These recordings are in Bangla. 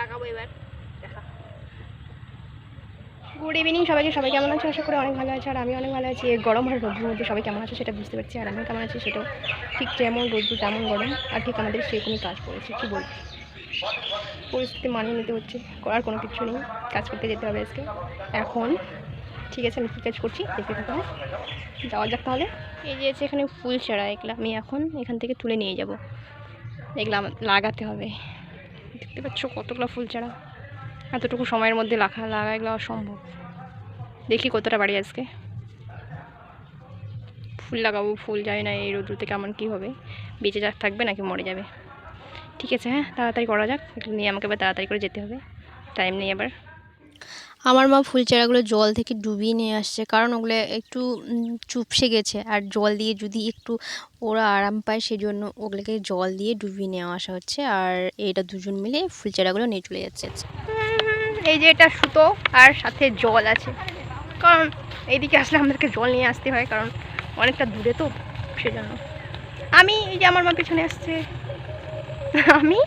লাগাবো এবার। গুড ইভিনিং সবাইকে, সবাই কেমন আছে? আশা করি অনেক ভালো আছে আর আমি অনেক ভালো আছি। গরম আর রোদ্রের মধ্যে সবাই কেমন আছে সেটা বুঝতে পারছি। আর আমি কেমন আছি সেটাও ঠিক যেমন রোদ্দুর তেমন গরম। আর ঠিক আমাদের সেরকমই কাজ করেছে কী বলব? পরিস্থিতি মানিয়ে নিতে হচ্ছে, করার কোনো কিছু নেই। কাজ করতে যেতে হবে আজকে। এখন ঠিক আছে, আমি কী কাজ করছি? দেখতে থাকো হ্যাঁ? যাওয়া যাক তাহলে। এই যে এখানে ফুল চারা এগুলো আমি এখন এখান থেকে তুলে নিয়ে যাব। এগুলো লাগাতে হবে। দেখতে পাচ্ছ কতগুলো ফুল চারা এতটুকু সময়ের মধ্যে লাখা লাগা এগুলো অসম্ভব দেখি কতটা বাড়ি আজকে। ফুল লাগাবো, ফুল যায় না এই রোদ্রুতে কেমন কী হবে। বেঁচে যাক থাকবে নাকি মরে যাবে। ঠিক আছে হ্যাঁ তাড়াতাড়ি করা যাক। নিয়ে আমাকে এবার তাড়াতাড়ি করে যেতে হবে। টাইম নেই আবার। আমার মা ফুল চারাগুলো জল থেকে ডুবিয়ে নিয়ে আসছে, কারণ ওগুলো একটু চুপসে গেছে। আর জল দিয়ে যদি একটু ওরা আরাম পায় সেই জন্য ওগুলোকে জল দিয়ে ডুবিয়ে নিয়ে আসা হচ্ছে। আর এটা দুজন মিলে ফুল চারাগুলো নিয়ে চলে যাচ্ছে। এই যে এটা সুতো আর সাথে জল আছে। কারণ এইদিকে আসলে আমাদেরকে জল নিয়ে আসতে হয়, কারণ অনেকটা দূরে তো, সেজন্য। আমি এই যে আমার মা পিছনে আসছে। আমি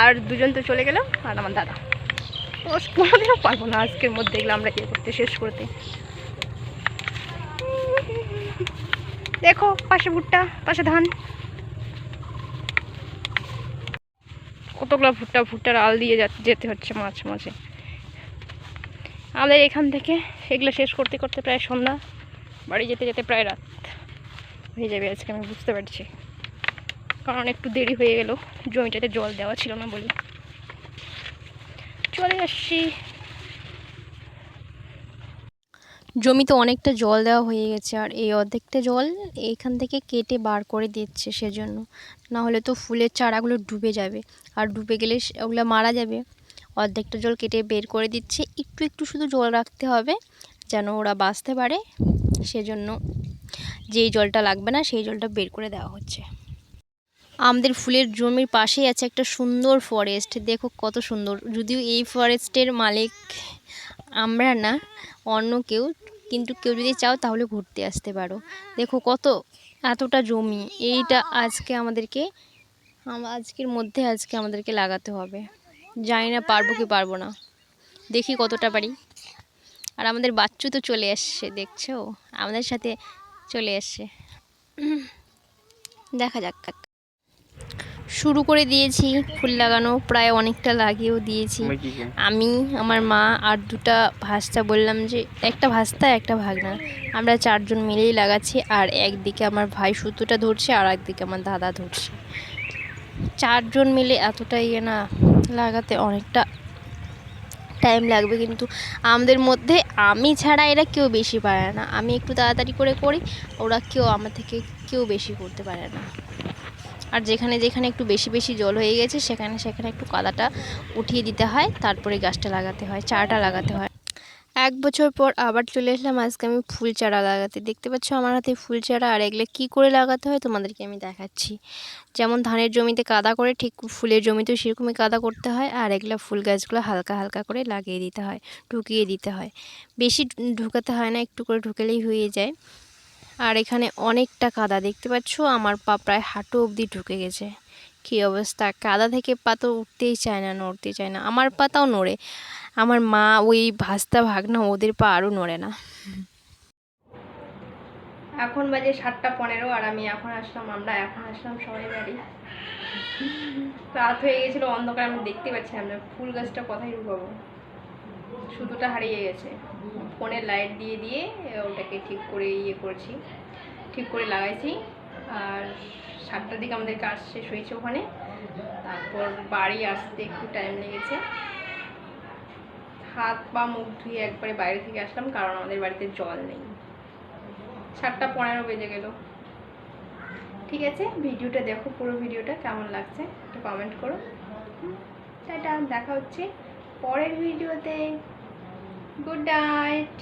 আর দুজন তো চলে গেলাম, আর আমার দাদা। কোনোদিনও পারব না আজকের মধ্যে এগুলো আমরা ইয়ে করতে, শেষ করতে। দেখো, পাশে ভুট্টা, পাশে ধান। কতগুলো ভুট্টা, ভুট্টার আল দিয়ে যেতে হচ্ছে মাঝে মাঝে। আমাদের এখান থেকে এগুলো শেষ করতে করতে প্রায় সন্ধ্যা। বাড়ি যেতে যেতে প্রায় রাত হয়ে যাবে আজকে, আমি বুঝতে পারছি। কারণ একটু দেরি হয়ে গেল, জমিটাতে জল দেওয়া ছিল না বলে। চলে আসছি। জমিতে অনেকটা জল দেওয়া হয়ে গেছে আর এই অর্ধেকটা জল এইখান থেকে কেটে বার করে দিচ্ছে সেজন্য। না হলে তো ফুলের চারাগুলো ডুবে যাবে। আর ডুবে গেলে ওগুলো মারা যাবে। অর্ধেকটা জল কেটে বের করে দিচ্ছে। একটু একটু শুধু জল রাখতে হবে যেন ওরা বাঁচতে পারে। সেজন্য যেই জলটা লাগবে না, সেই জলটা বের করে দেওয়া হচ্ছে। আমাদের ফুলের জমির পাশেই আছে একটা সুন্দর ফরেস্ট দেখো কত সুন্দর। যদিও এই ফরেস্টের মালিক আমরা না, অন্য কেউ। কিন্তু কেউ যদি চাও তাহলে ঘুরতে আসতে পারো। দেখো কত, এতটা জমি। এইটা আজকে আমাদেরকে আজকের মধ্যে আজকে আমাদেরকে লাগাতে হবে। জানি না পারব কি পারব না। দেখি কতটা পারি। আর আমাদের বাচ্চু তো চলে আসছে, দেখছ? আমাদের সাথে চলে আসছে। দেখা যাক। শুরু করে দিয়েছি ফুল লাগানো প্রায় অনেকটা লাগিয়েও দিয়েছি। আমি আমার মা আর দুটা ভাস্তা বললাম যে একটা ভাস্তা একটা ভাগনা। আমরা চারজন মিলেই লাগাচ্ছি আর একদিকে আমার ভাই সুতোটা ধরছে আর একদিকে আমার দাদা ধরছে। চারজন মিলে এতটা ইয়ে না লাগাতে অনেকটা টাইম লাগবে কিন্তু আমাদের মধ্যে আমি ছাড়া এরা কেউ বেশি পারে না। আমি একটু তাড়াতাড়ি করে করি ওরা কেউ আমার থেকে কেউ বেশি করতে পারে না। আর যেখানে যেখানে একটু বেশি বেশি জল হয়ে গেছে, সেখানে সেখানে একটু কাদাটা উঠিয়ে দিতে হয়, তারপরে গাছটা লাগাতে হয়, চারাটা লাগাতে হয়। এক বছর পর আবার চলে আসলাম আজকে আমি ফুল চারা লাগাতে। দেখতে পাচ্ছ আমার হাতে ফুল চারা, আর এগুলো কী করে লাগাতে হয় তোমাদেরকে আমি দেখাচ্ছি। যেমন ধানের জমিতে কাদা করে, ঠিক ফুলের জমিতেও সেরকমই কাদা করতে হয়, আর এগুলো ফুল গাছগুলো হালকা হালকা করে লাগিয়ে দিতে হয়, ঢুকিয়ে দিতে হয়। বেশি ঢুকাতে হয় না, একটু করে ঢুকেলেই হয়ে যায়। আর এখানে অনেকটা কাদা দেখতে পাচ্ছ। আমার পা প্রায় হাঁটু অবধি ঢুকে গেছে। কী অবস্থা? কাদা থেকে পা তো উঠতেই চায় না, নড়তে চায় না। আমার পাতাও নড়ে। আমার মা ওই ভাস্তা ভাগনা, ওদের পা আরও নড়ে না। এখন বাজে সাতটা পনেরো আর আমি এখন আসলাম, আমরা এখন আসলাম সবাই বাড়ি। রাত হয়ে গেছিল, অন্ধকার, আমি দেখতে পাচ্ছি আমরা ফুল গাছটা কোথায় ঢুকাবো? সুতোটা হারিয়ে গেছে। ফোনে লাইট দিয়ে দিয়ে ওটাকে ঠিক করে ইয়ে করছি। ঠিক করে লাগাইছি। আর সাতটার দিকে আমাদের কাজ শেষ হয়েছে ওখানে। তারপর বাড়ি আসতে একটু টাইম লেগেছে। হাত পা মুখ ধুয়ে একবারে বাইরে থেকে আসলাম কারণ আমাদের বাড়িতে জল নেই। সাতটা পনেরো বেজে গেল। ঠিক আছে, ভিডিওটা দেখো পুরো ভিডিওটা কেমন লাগছে একটু কমেন্ট করো। টাটা, দেখা হচ্ছে পরের ভিডিওতে। Good night